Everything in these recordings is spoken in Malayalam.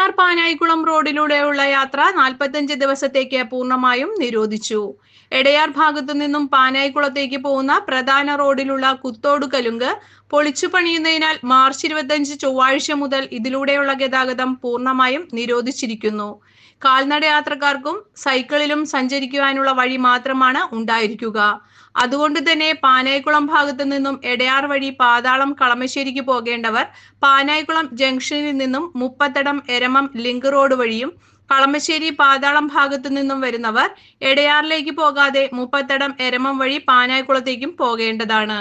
എടയാർ പാനായിക്കുളം റോഡിലൂടെയുള്ള യാത്ര നാൽപ്പത്തഞ്ച് ദിവസത്തേക്ക് പൂർണമായും നിരോധിച്ചു. എടയാർ ഭാഗത്തു നിന്നും പാനായിക്കുളത്തേക്ക് പോകുന്ന പ്രധാന റോഡിലുള്ള കുത്തോട് കലുങ്ക് പൊളിച്ചു പണിയുന്നതിനാൽ മാർച്ച് ഇരുപത്തഞ്ച് ചൊവ്വാഴ്ച മുതൽ ഇതിലൂടെയുള്ള ഗതാഗതം പൂർണമായും നിരോധിച്ചിരിക്കുന്നു. കാൽനട യാത്രക്കാർക്കും സൈക്കിളിലും സഞ്ചരിക്കുവാനുള്ള വഴി മാത്രമാണ് ഉണ്ടായിരിക്കുക. അതുകൊണ്ട് തന്നെ പാനായിക്കുളം ഭാഗത്തു നിന്നും എടയാർ വഴി പാതാളം കളമശ്ശേരിക്ക് പോകേണ്ടവർ പാനായിക്കുളം ജംഗ്ഷനിൽ നിന്നും മുപ്പത്തടം എരമം ലിങ്ക് റോഡ് വഴിയും കളമശ്ശേരി പാതാളം ഭാഗത്തു നിന്നും വരുന്നവർ എടയാറിലേക്ക് പോകാതെ മുപ്പത്തടം എരമം വഴി പാനായിക്കുളത്തേക്കും പോകേണ്ടതാണ്.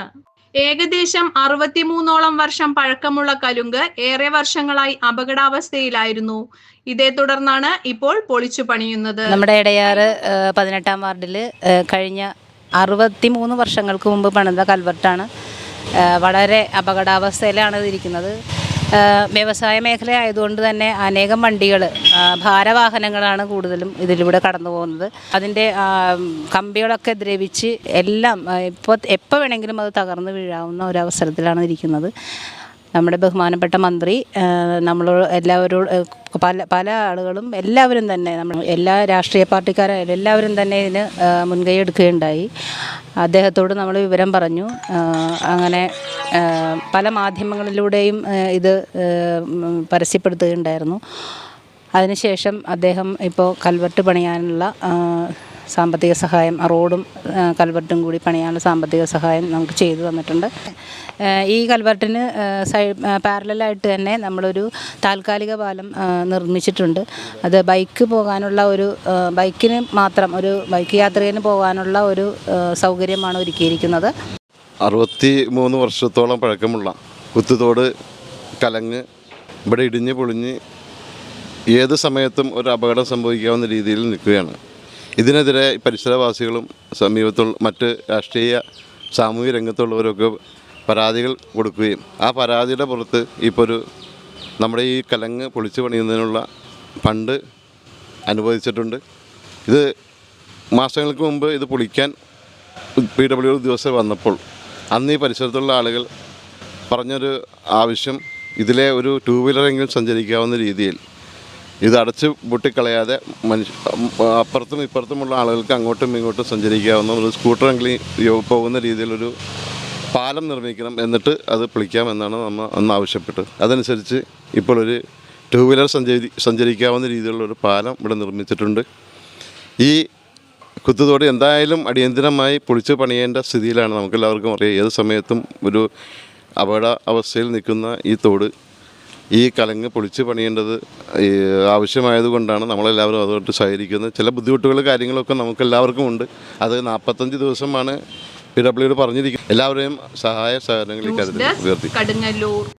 ഏകദേശം അറുപത്തിമൂന്നോളം വർഷം പഴക്കമുള്ള കലുങ്ക് ഏറെ വർഷങ്ങളായി അപകടാവസ്ഥയിലായിരുന്നു. ഇതേ തുടർന്നാണ് ഇപ്പോൾ പൊളിച്ചു പണിയുന്നത്. നമ്മുടെ ഇടയാറ് പതിനെട്ടാം വാർഡിൽ കഴിഞ്ഞ അറുപത്തി മൂന്ന് വർഷങ്ങൾക്ക് മുമ്പ് പണിത കൽവർട്ടാണ് വളരെ അപകടാവസ്ഥയിലാണ് ഇരിക്കുന്നത് വ്യവസായ മേഖല ആയതുകൊണ്ട് തന്നെ അനേകം വണ്ടികൾ ഭാരവാഹനങ്ങളാണ് കൂടുതലും ഇതിലൂടെ കടന്നു പോകുന്നത്. അതിന്റെ കമ്പികളൊക്കെ ദ്രവിച്ച് എല്ലാം ഇപ്പോൾ എപ്പോൾ വേണമെങ്കിലും അത് തകർന്നു വീഴാവുന്ന ഒരവസരത്തിലാണ് ഇരിക്കുന്നത്. നമ്മുടെ ബഹുമാനപ്പെട്ട മന്ത്രി നമ്മൾ എല്ലാവരും പല പല ആളുകളും എല്ലാവരും തന്നെ നമ്മൾ എല്ലാ രാഷ്ട്രീയ പാർട്ടിക്കാരായാലും എല്ലാവരും തന്നെ ഇതിന് മുൻകൈ എടുക്കുകയുണ്ടായി. അദ്ദേഹത്തോട് നമ്മൾ വിവരം പറഞ്ഞു. അങ്ങനെ പല മാധ്യമങ്ങളിലൂടെയും ഇത് പരസ്യപ്പെടുത്തുകയുണ്ടായിരുന്നു. അതിനുശേഷം അദ്ദേഹം ഇപ്പോൾ കൽവെട്ട് പണിയാനുള്ള സാമ്പത്തിക സഹായം റോഡും കൽവർട്ടും കൂടി പണിയാനുള്ള സാമ്പത്തിക സഹായം നമുക്ക് ചെയ്തു തന്നിട്ടുണ്ട്. ഈ കൽവർട്ടിന് സൈ പാരലായിട്ട് തന്നെ നമ്മളൊരു താൽക്കാലിക പാലം നിർമ്മിച്ചിട്ടുണ്ട്. അത് ബൈക്ക് പോകാനുള്ള ഒരു ബൈക്കിന് മാത്രം ഒരു ബൈക്ക് യാത്രികന് പോകാനുള്ള ഒരു സൗകര്യമാണ് ഒരുക്കിയിരിക്കുന്നത്. അറുപത്തി മൂന്ന് വർഷത്തോളം പഴക്കമുള്ള കുത്തുതോട് കലങ്ങ് ഇവിടെ ഇടിഞ്ഞ് പൊളിഞ്ഞ് ഏത് സമയത്തും ഒരു അപകടം സംഭവിക്കാവുന്ന രീതിയിൽ നിൽക്കുകയാണ്. ഇതിനെതിരെ പരിസരവാസികളും സമീപത്തുള്ള മറ്റ് രാഷ്ട്രീയ സാമൂഹിക രംഗത്തുള്ളവരൊക്കെ പരാതികൾ കൊടുക്കുകയും ആ പരാതിയുടെ പുറത്ത് ഇപ്പോൾ ഒരു നമ്മുടെ ഈ കലങ്ങ് പൊളിച്ചു പണിയുന്നതിനുള്ള ഫണ്ട് അനുവദിച്ചിട്ടുണ്ട്. ഇത് മാസങ്ങൾക്ക് മുമ്പ് ഇത് പൊളിക്കാൻ പി ഡബ്ല്യു ഉദ്യോഗസ്ഥർ വന്നപ്പോൾ അന്ന് ഈ പരിസരത്തുള്ള ആളുകൾ പറഞ്ഞൊരു ആവശ്യം ഇതിലെ ഒരു ടൂ വീലറെങ്കിലും സഞ്ചരിക്കാവുന്ന രീതിയിൽ ഇത് അടച്ച് പൊട്ടിക്കളയാതെ മനുഷ്യ അപ്പുറത്തും ഇപ്പുറത്തുമുള്ള ആളുകൾക്ക് അങ്ങോട്ടും ഇങ്ങോട്ടും സഞ്ചരിക്കാവുന്ന ഒരു സ്കൂട്ടറെങ്കിലും പോകുന്ന രീതിയിലൊരു പാലം നിർമ്മിക്കണം എന്നിട്ട് അത് പൊളിക്കാമെന്നാണ് നമ്മൾ അന്ന് ആവശ്യപ്പെട്ടത്. അതനുസരിച്ച് ഇപ്പോൾ ഒരു ടു വീലർ സഞ്ചരി സഞ്ചരിക്കാവുന്ന രീതിയിലുള്ള ഒരു പാലം ഇവിടെ നിർമ്മിച്ചിട്ടുണ്ട്. ഈ കുത്തുതോട് എന്തായാലും അടിയന്തിരമായി പൊളിച്ചു പണിയേണ്ട സ്ഥിതിയിലാണ് നമുക്കെല്ലാവർക്കും അറിയാം. ഏത് സമയത്തും ഒരു അപകട അവസ്ഥയിൽ നിൽക്കുന്ന ഈ തോട് ഈ കലങ്ങ് പൊളിച്ച് പണിയേണ്ടത് ആവശ്യമായത് ആവശ്യമായതുകൊണ്ടാണ് നമ്മളെല്ലാവരും അതുകൊണ്ട് സഹകരിക്കുന്നത്. ചില ബുദ്ധിമുട്ടുകൾ കാര്യങ്ങളൊക്കെ നമുക്ക് എല്ലാവർക്കും ഉണ്ട്. അത് നാൽപ്പത്തഞ്ച് ദിവസമാണ് പി ഡബ്ല്യുഡ് പറഞ്ഞിരിക്കുന്നത്. എല്ലാവരെയും സഹായ ഇക്കാര്യത്തിൽ ഉയർത്തി.